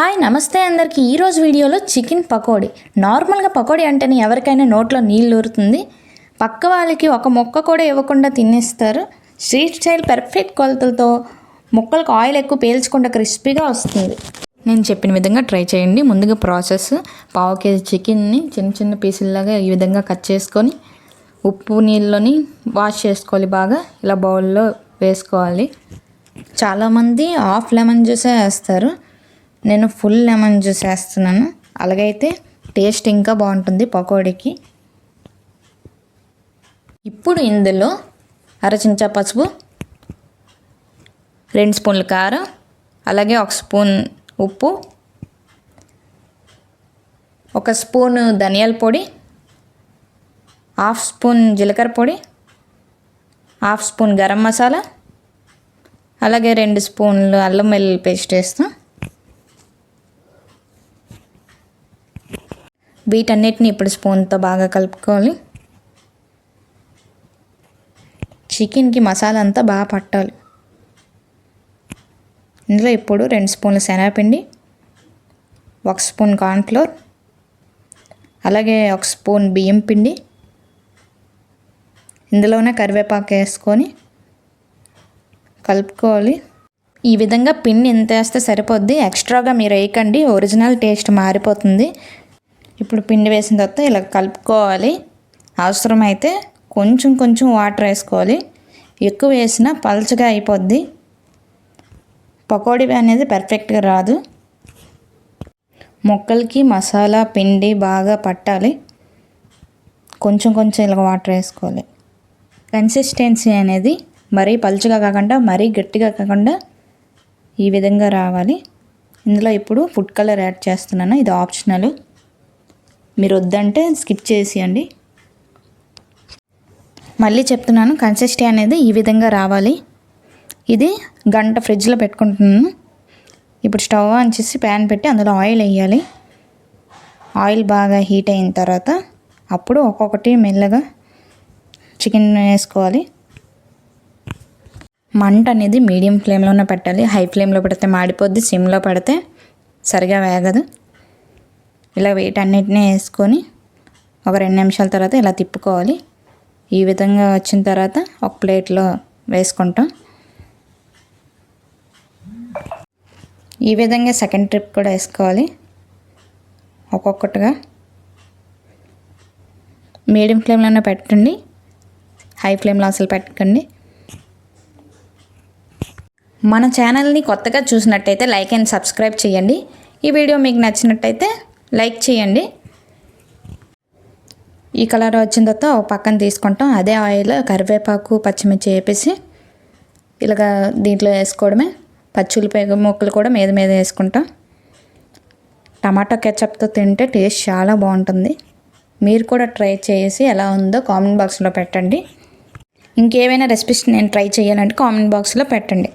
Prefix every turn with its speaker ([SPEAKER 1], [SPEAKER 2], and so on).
[SPEAKER 1] Hi నమస్తే అందరికీ. ఈరోజు వీడియోలో చికెన్ పకోడీ. నార్మల్గా పకోడీ అంటేనే ఎవరికైనా నోట్లో నీళ్ళు ఊరుతుంది. పక్క వాళ్ళకి ఒక మొక్క కూడా ఇవ్వకుండా తినేస్తారు. స్ట్రీట్ స్టైల్ పర్ఫెక్ట్ కొలతలతో ముక్కలకు ఆయిల్ ఎక్కువ పీల్చకుండా క్రిస్పీగా వస్తుంది. నేను చెప్పిన విధంగా ట్రై చేయండి. ముందుగా ప్రాసెస్. పావు కేజీ చికెన్ని చిన్న చిన్న పీసుల్లాగా ఈ విధంగా కట్ చేసుకొని ఉప్పు నీళ్ళని వాష్ చేసుకోవాలి బాగా. ఇలా బౌల్లో వేసుకోవాలి. చాలామంది హాఫ్ లెమన్ జ్యూసే వేస్తారు. నేను ఫుల్ లెమన్ జ్యూస్ వేస్తున్నాను. అలాగైతే టేస్ట్ ఇంకా బాగుంటుంది పకోడీకి. ఇప్పుడు ఇందులో అర చెంచా పసుపు రెండు స్పూన్ల కారం అలాగే ఒక స్పూన్ ఉప్పు ఒక స్పూన్ ధనియాల పొడి హాఫ్ స్పూన్ జీలకర్ర పొడి హాఫ్ స్పూన్ గరం మసాలా అలాగే రెండు స్పూన్లు అల్లం వెల్లుల్లి పేస్ట్ వేస్తాం. వీటన్నిటిని ఇప్పుడు స్పూన్తో బాగా కలుపుకోవాలి. చికెన్కి మసాలా అంతా బాగా పట్టాలి. ఇందులో ఇప్పుడు రెండు స్పూన్ల శనగపిండి ఒక స్పూన్ కార్న్ఫ్లోర్ అలాగే ఒక స్పూన్ బియ్యం పిండి. ఇందులోనే కరివేపాకు వేసుకొని కలుపుకోవాలి. ఈ విధంగా పిండి ఎంత వేస్తే సరిపోద్ది? ఎక్స్ట్రాగా మీరు వేయకండి. ఒరిజినల్ టేస్ట్ మారిపోతుంది. ఇప్పుడు పిండి వేసిన తర్వాత ఇలా కలుపుకోవాలి. అవసరమైతే కొంచెం కొంచెం వాటర్ వేసుకోవాలి. ఎక్కువ వేసినా పలచగా అయిపోద్ది. పకోడీ అనేది పర్ఫెక్ట్గా రాదు. మొక్కలకి మసాలా పిండి బాగా పట్టాలి. కొంచెం కొంచెం ఇలా వాటర్ వేసుకోవాలి. కన్సిస్టెన్సీ అనేది మరీ పలుచగా కాకుండా మరీ గట్టిగా కాకుండా ఈ విధంగా రావాలి. ఇందులో ఇప్పుడు ఫుడ్ కలర్ యాడ్ చేస్తున్నాను. ఇది ఆప్షనల్ మీరు వద్దంటే స్కిప్ చేసేయండి. మళ్ళీ చెప్తున్నాను కన్సిస్టీ అనేది ఈ విధంగా రావాలి. ఇది గంట ఫ్రిడ్జ్లో పెట్టుకుంటున్నాను. ఇప్పుడు స్టవ్ ఆన్ చేసి ప్యాన్ పెట్టి అందులో ఆయిల్ వేయాలి. ఆయిల్ బాగా హీట్ అయిన తర్వాత అప్పుడు ఒక్కొక్కటి మెల్లగా చికెన్ వేసుకోవాలి. మంట అనేది మీడియం ఫ్లేమ్లోనే పెట్టాలి. హై ఫ్లేమ్లో పెడితే మాడిపోద్ది సిమ్లో పెడితే సరిగా వేగదు. ఇలా వీటన్నిటిని వేసుకొని ఒక రెండు నిమిషాల తర్వాత ఇలా తిప్పుకోవాలి. ఈ విధంగా వచ్చిన తర్వాత ఒక ప్లేట్లో వేసుకుంటాం. ఈ విధంగా సెకండ్ ట్రిప్ కూడా వేసుకోవాలి. ఒక్కొక్కటిగా. మీడియం ఫ్లేమ్లోనే పెట్టండి. హై ఫ్లేమ్లో అసలు పెట్టకండి. మన ఛానల్ని కొత్తగా చూసినట్టయితే లైక్ అండ్ సబ్స్క్రైబ్ చేయండి. ఈ వీడియో మీకు నచ్చినట్టయితే లైక్ చేయండి. ఈ కలర్ వచ్చిన తర్వాత ఒక పక్కన తీసుకుంటాం. అదే ఆయిల్ కరివేపాకు పచ్చిమిర్చి వేపేసి ఇలాగ దీంట్లో వేసుకోవడమే. పచ్చుల్లిపాయ ముక్కలు కూడా మీద మీద వేసుకుంటాం. టమాటా కెచప్తో తింటే టేస్ట్ చాలా బాగుంటుంది. మీరు కూడా ట్రై చేసి ఎలా ఉందో కామెంట్ బాక్స్లో పెట్టండి. ఇంకేమైనా రెసిపీస్ నేను ట్రై చేయాలంటే కామెంట్ బాక్స్లో పెట్టండి.